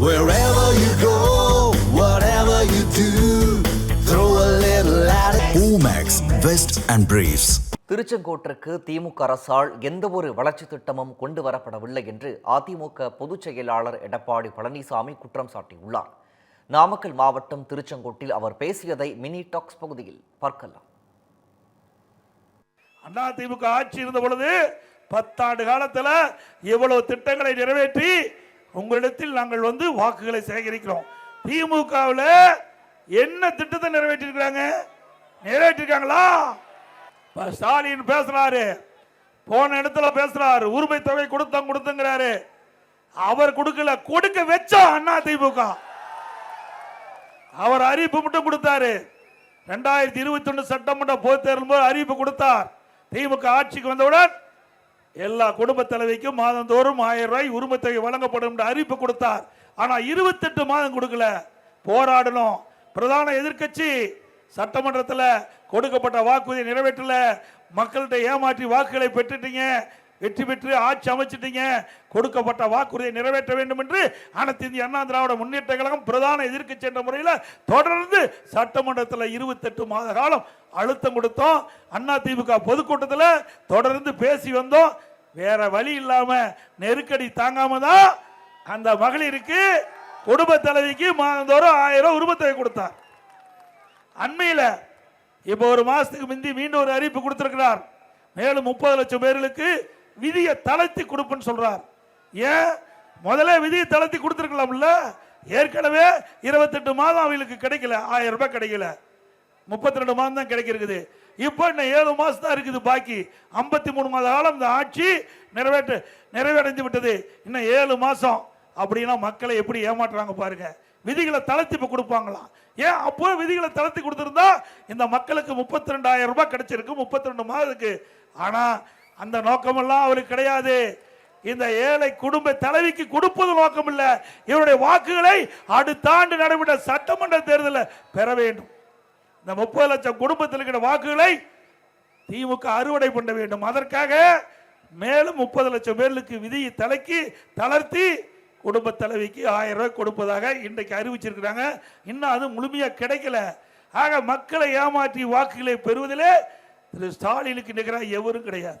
Wherever you go, whatever you do, throw a little at it. Omax, Vest and Briefs. திருச்செங்கோட்டிற்கு திமுக அரசால் எந்தவொரு வளர்ச்சி திட்டமும் கொண்டு வரப்படவில்லை என்று அதிமுக பொதுச் செயலாளர் எடப்பாடி பழனிசாமி குற்றம் சாட்டியுள்ளார் நாமக்கல் மாவட்டம் திருச்செங்கோட்டில் அவர் பேசியதை மினி டாக்ஸ் பகுதியில் பார்க்கலாம் அண்ணா திமுக ஆட்சி இருந்த பொழுது பத்தாண்டு காலத்துல இவ்வளவு திட்டங்களை நிறைவேற்றி உங்களிடத்தில் நாங்கள் வந்து வாக்குகளை சேகரிக்கிறோம். திமுகவில் என்ன திட்டத்தை நிறைவேற்றிருக்கிறாங்க? நிறைவேற்றிருக்காங்களா? ஸ்டாலின் பேசுறாரு. போன இடத்துல பேசுறாரு. உரிமை தொகை கொடுத்தோம் கொடுத்துங்கிறாரு. அவர் கொடுக்கல கொடுக்க வச்சா அண்ணா திமுக. அவர் அறிவிப்பு மட்டும் கொடுத்தாரு. ரெண்டாயிரத்தி இருபத்தி ஒன்று சட்டமன்ற பொதுத் தேர்தல் போது அறிவிப்பு கொடுத்தார். திமுக ஆட்சிக்கு வந்தவுடன் எல்லா குடும்ப தலைவிக்கும் மாதந்தோறும் ஆயிரம் ரூபாய் உரிமத்தொகை வழங்கப்படும் என்று அறிவிப்பு கொடுத்தார். ஆனால் இருபத்தெட்டு மாதம் கொடுக்கல. போராடணும். பிரதான எதிர்க்கட்சி சட்டமன்றத்தில் கொடுக்கப்பட்ட வாக்குறுதியை நிறைவேற்றல. மக்கள்கிட்ட ஏமாற்றி வாக்குகளை பெற்றுட்டீங்க. வெற்றி பெற்று ஆட்சி அமைச்சிட்டீங்க. கொடுக்கப்பட்ட வாக்குறுதியை நிறைவேற்ற வேண்டும் என்று அனைத்து இந்திய அண்ணா திராவிட முன்னேற்ற கழகம் பிரதான எதிர்க்கட்சி என்ற முறையில் தொடர்ந்து சட்டமன்றத்தில் இருபத்தெட்டு மாத காலம் அழுத்தம் கொடுத்தோம். அண்ணா திமுக பொதுக்கூட்டத்தில் தொடர்ந்து பேசி வந்தோம். வேற வழி இல்லாம நெருக்கடி தாங்காம தான் அந்த மகளிருக்கு குடும்ப தலைவிக்கு மாதந்தோறும் ஆயிரம் உருவத்தொகை கொடுத்தார். அண்மையில் இப்போ ஒரு மாதத்துக்கு முந்தி மீண்டும் ஒரு அறிவிப்பு கொடுத்திருக்கிறார். மேலும் முப்பது லட்சம் பேர்களுக்கு விதியை தளர்த்தி கொடுப்புன்னு சொல்றார். ஏன்? முதல்ல விதியை தளர்த்தி கொடுத்துருக்கலாம்ல? ஏற்கனவே இருபத்தெட்டு மாதம் அவங்களுக்கு கிடைக்கல. ஆயிரம் ரூபாய் கிடைக்கல. முப்பத்தி ரெண்டு மாதம் தான் கிடைக்கிறது இப்போ இன்னும் ஏழு மாதம் தான் இருக்குது பாக்கி. ஐம்பத்தி மூணு மாத காலம் இந்த ஆட்சி நிறைவேற்ற நிறைவடைந்து விட்டது. இன்னும் ஏழு மாதம். அப்படின்னா மக்களை எப்படி ஏமாற்றுறாங்க பாருங்க. விதிகளை தளர்த்தி இப்போ கொடுப்பாங்களாம். ஏன் அப்போ விதிகளை தளர்த்தி கொடுத்துருந்தா இந்த மக்களுக்கு முப்பத்தி ரெண்டாயிரம் ரூபாய் கிடைச்சிருக்கு. முப்பத்தி ரெண்டு மாதத்துக்கு. ஆனால் அந்த நோக்கமெல்லாம் அவருக்கு கிடையாது. இந்த ஏழை குடும்ப தலைவிக்கு கொடுப்பது நோக்கம் இல்லை இவருடைய வாக்குகளை அடுத்த ஆண்டு நடைபெற்ற சட்டமன்ற தேர்தலில் பெற வேண்டும். இந்த முப்பது லட்சம் குடும்பத்தில் இருக்கிற வாக்குகளை திமுக அறுவடை பண்ண வேண்டும். அதற்காக மேலும் முப்பது லட்சம் பேர்களுக்கு விதியை தலைக்கி தளர்த்தி குடும்ப தலைவிக்கு ஆயிரம் ரூபாய் கொடுப்பதாக இன்றைக்கு அறிவிச்சிருக்கிறாங்க. இன்னும் அது முழுமையாக கிடைக்கல. ஆக மக்களை ஏமாற்றி வாக்குகளை பெறுவதிலே திரு ஸ்டாலினுக்கு நிகராக எவரும் கிடையாது.